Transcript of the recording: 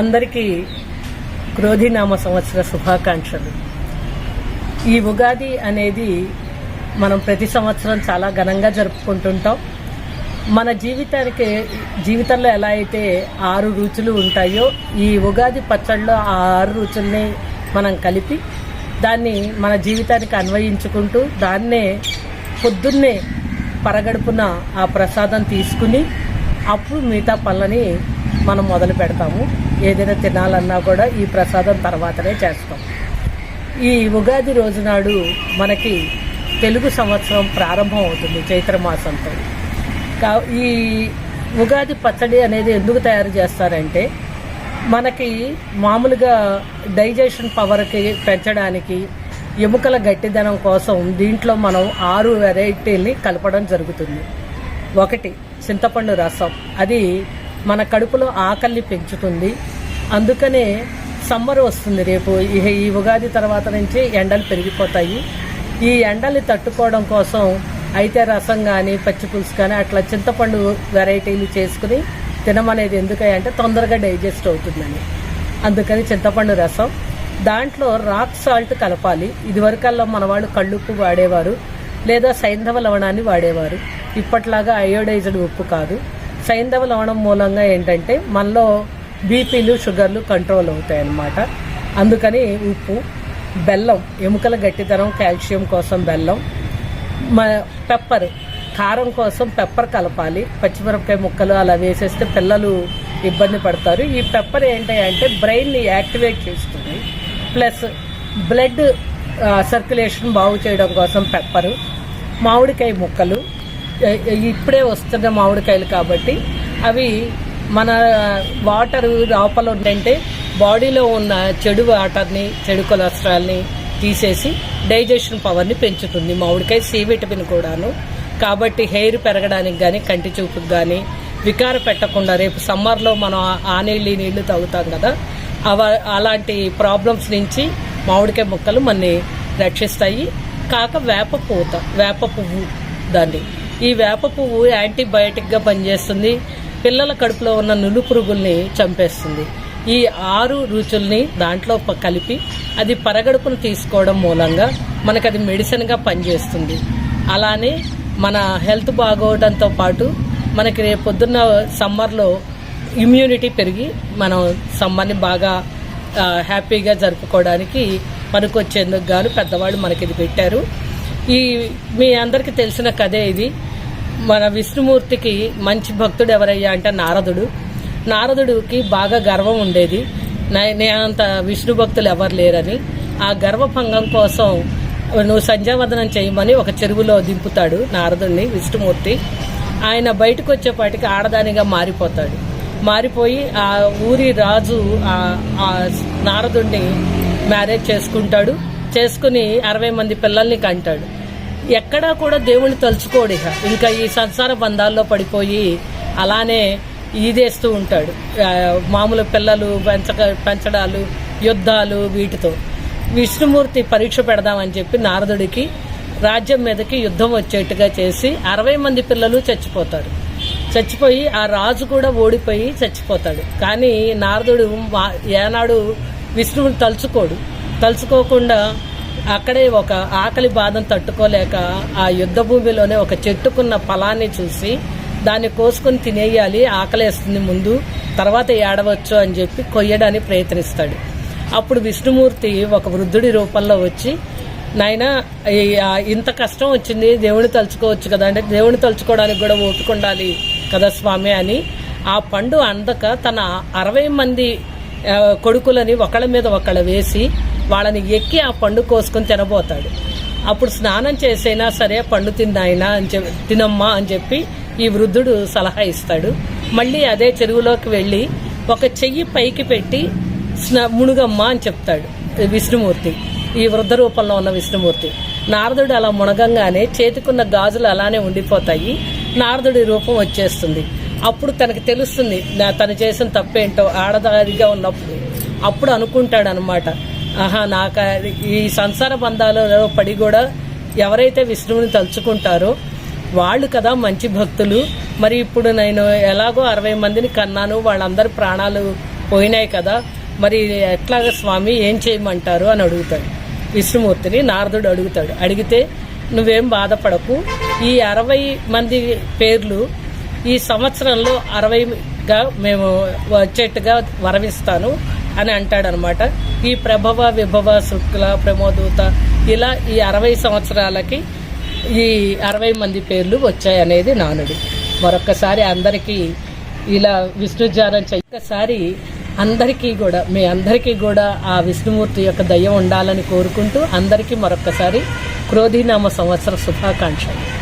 అందరికీ క్రోధినామ సంవత్సర శుభాకాంక్షలు. ఈ ఉగాది అనేది మనం ప్రతి సంవత్సరం చాలా ఘనంగా జరుపుకుంటుంటాం. మన జీవితానికి జీవితంలో ఎలా అయితే ఆరు రుచులు ఉంటాయో ఈ ఉగాది పచ్చడిలో ఆ ఆరు రుచుల్ని మనం కలిపి దాన్ని మన జీవితానికి అన్వయించుకుంటూ దాన్నే పొద్దున్నే పరగడుపున ఆ ప్రసాదం తీసుకుని అప్పుడు మిగతా పనులని మనం మొదలు పెడతాము. ఏదైనా తినాలన్నా కూడా ఈ ప్రసాదం తర్వాతనే చేస్తాం. ఈ ఉగాది రోజు నాడు మనకి తెలుగు సంవత్సరం ప్రారంభం అవుతుంది చైత్రమాసంతో కా ఈ ఉగాది పచ్చడి అనేది ఎందుకు తయారు చేస్తారంటే మనకి మామూలుగా డైజెషన్ పవర్కి పెంచడానికి ఎముకల గట్టిదనం కోసం దీంట్లో మనం ఆరు వెరైటీల్ని కలపడం జరుగుతుంది. ఒకటి చింతపండు రసం. అది మన కడుపులో ఆకలిని పెంచుతుంది. అందుకనే సమ్మర్ వస్తుంది రేపు. ఈ- ఈ ఉగాది తర్వాత నుంచి ఎండలు పెరిగిపోతాయి. ఈ ఎండల్ని తట్టుకోవడం కోసం అయితే రసం కానీ పచ్చి పులుసు కానీ అట్లా చింతపండు వెరైటీలు చేసుకుని తినమనేది ఎందుకంటే తొందరగా డైజెస్ట్ అవుతుందని. అందుకని చింతపండు రసం. దాంట్లో రాక్ సాల్ట్ కలపాలి. ఇదివరకల్లా మన వాళ్ళు కళ్ళుప్పు వాడేవారు. లేదా సైంధవ లవణాన్ని వాడేవారు. ఇప్పట్లాగా అయోడైజ్డ్ ఉప్పు కాదు. సైంధవులు అవడం మూలంగా ఏంటంటే మనలో బీపీలు షుగర్లు కంట్రోల్ అవుతాయి అన్నమాట అందుకని ఉప్పు బెల్లం ఎముకల గట్టితనం కాల్షియం కోసం బెల్లం మ పెప్పర్ కారం కోసం పెప్పర్ కలపాలి. పచ్చిమిరపకాయ ముక్కలు అలా వేసేస్తే పిల్లలు ఇబ్బంది పడతారు. ఈ పెప్పర్ ఏంటి అంటే బ్రెయిన్ని యాక్టివేట్ చేస్తుంది. ప్లస్ బ్లడ్ సర్క్యులేషన్ బాగు చేయడం కోసం పెప్పరు మామిడికాయ ముక్కలు ఇప్పుడే వస్తున్న మామిడికాయలు కాబట్టి అవి మన వాటర్ లోపల ఉందంటే బాడీలో ఉన్న చెడు వాటర్ని చెడు కొలెస్ట్రాల్ని తీసేసి డైజెషన్ పవర్ని పెంచుతుంది. మామిడికాయ సి విటమిన్ కూడాను. కాబట్టి హెయిర్ పెరగడానికి కానీ కంటి చూపుకి కానీ వికార పెట్టకుండా రేపు సమ్మర్లో మనం ఆ- నీళ్ళు నీళ్ళు తాగుతాం కదా అవ అలాంటి ప్రాబ్లమ్స్ నుంచి మామిడికాయ ముక్కలు మనని రక్షిస్తాయి. కాక వేప పూత వేప పువ్వు దాన్ని ఈ వేప పువ్వు యాంటీబయాటిక్గా పనిచేస్తుంది. పిల్లల కడుపులో ఉన్న నులు పురుగుల్ని చంపేస్తుంది. ఈ ఆరు రుచుల్ని దాంట్లో కలిపి అది పరగడుపును తీసుకోవడం మూలంగా మనకు అది మెడిసిన్గా పనిచేస్తుంది. అలానే మన హెల్త్ బాగోవడంతో పాటు మనకి రేపు పొద్దున్న సమ్మర్లో ఇమ్యూనిటీ పెరిగి మనం సమ్మర్ని బాగా హ్యాపీగా జరుపుకోవడానికి పనికొచ్చేందుకు గాను పెద్దవాళ్ళు మనకి ఇది పెట్టారు. ఈ మీ అందరికీ తెలిసిన కథే ఇది. మన విష్ణుమూర్తికి మంచి భక్తుడు ఎవరయ్యా అంటే నారదుడు. నారదుడికి బాగా గర్వం ఉండేది. నే- నేనంత విష్ణు భక్తులు ఎవరు లేరని. ఆ గర్వభంగం కోసం నువ్వు సంధ్యావందనం చేయమని ఒక చెరువులో దింపుతాడు నారదుడిని విష్ణుమూర్తి. ఆయన బయటకు వచ్చేపాటికి ఆడదానిగా మారిపోతాడు. మారిపోయి ఆ ఊరి రాజు ఆ నారదుడిని మ్యారేజ్ చేసుకుంటాడు. చేసుకుని అరవై మంది పిల్లల్ని కంటాడు. ఎక్కడా కూడా దేవుణ్ణి తలుచుకోడు ఇక ఇంకా ఈ సంసార బంధాల్లో పడిపోయి అలానే ఈదేస్తూ ఉంటాడు. మామూలు పిల్లలు పెంచక పెంచడాలు యుద్ధాలు వీటితో. విష్ణుమూర్తి పరీక్ష పెడదామని చెప్పి నారదుడికి రాజ్యం మీదకి యుద్ధం వచ్చేట్టుగా చేసి అరవై మంది పిల్లలు చచ్చిపోతారు. చచ్చిపోయి ఆ రాజు కూడా ఓడిపోయి చచ్చిపోతాడు. కానీ నారదుడు మా- ఏనాడు విష్ణువుని తలుచుకోడు. తలుచుకోకుండా అక్కడే ఒక ఆకలి బాధను తట్టుకోలేక ఆ యుద్ధ భూమిలోనే ఒక చెట్టుకున్న ఫలాన్ని చూసి దాన్ని కోసుకొని తినేయాలి ఆకలేస్తుంది ముందు తర్వాత ఏడవచ్చు అని చెప్పి కొయ్యడానికి ప్రయత్నిస్తాడు. అప్పుడు విష్ణుమూర్తి ఒక వృద్ధుడి రూపంలో వచ్చి నాయన ఇంత కష్టం వచ్చింది దేవుని తలుచుకోవచ్చు కదా అంటే దేవుని తలుచుకోవడానికి కూడా ఓపిక ఉండాలి కదా స్వామి అని ఆ పండు అందక తన అరవై మంది కొడుకులని ఒకళ్ళ మీద ఒకళ్ళ వేసి వాళ్ళని ఎక్కి ఆ పండు కోసుకొని తినబోతాడు. అప్పుడు స్నానం చేసైనా సరే పండు తిన్నాయినా అని చెప్పి తినమ్మా అని చెప్పి ఈ వృద్ధుడు సలహా ఇస్తాడు. మళ్ళీ అదే చెరువులోకి వెళ్ళి ఒక చెయ్యి పైకి పెట్టి స్నా మునుగమ్మ అని చెప్తాడు విష్ణుమూర్తి. ఈ వృద్ధ రూపంలో ఉన్న విష్ణుమూర్తి. నారదుడు అలా మునగంగానే చేతికున్న గాజులు అలానే ఉండిపోతాయి. నారదుడి రూపం వచ్చేస్తుంది. అప్పుడు తనకి తెలుస్తుంది తను చేసిన తప్పేంటో ఆడదారిగా ఉన్నప్పుడు. అప్పుడు అనుకుంటాడు అనమాట ఆహా నాకు ఈ సంసార బంధాలలో పడి కూడా ఎవరైతే విష్ణువుని తలుచుకుంటారో వాళ్ళు కదా మంచి భక్తులు. మరి ఇప్పుడు నేను ఎలాగో అరవై మందిని కన్నాను వాళ్ళందరి ప్రాణాలు పోయినాయి కదా. మరి ఎట్లాగ స్వామి ఏం చేయమంటారు అని అడుగుతాడు. విష్ణుమూర్తిని నారదుడు అడుగుతాడు. అడిగితే నువ్వేం బాధపడకు. ఈ అరవై మంది పేర్లు ఈ సంవత్సరంలో అరవైగా మేము వచ్చేట్టుగా వరమిస్తాను. అని అంటాడనమాట. ఈ ప్రభవ విభవ శుక్ల ప్రమోదూత ఇలా ఈ అరవై సంవత్సరాలకి ఈ అరవై మంది పేర్లు వచ్చాయి అనేది నానుడి. మరొక్కసారి అందరికీ ఇలా విష్ణుధ్యానం ఒక్కసారి అందరికీ కూడా మీ అందరికీ కూడా ఆ విష్ణుమూర్తి యొక్క దయ్యం ఉండాలని కోరుకుంటూ అందరికీ మరొక్కసారి క్రోధీనామ సంవత్సర శుభాకాంక్షలు.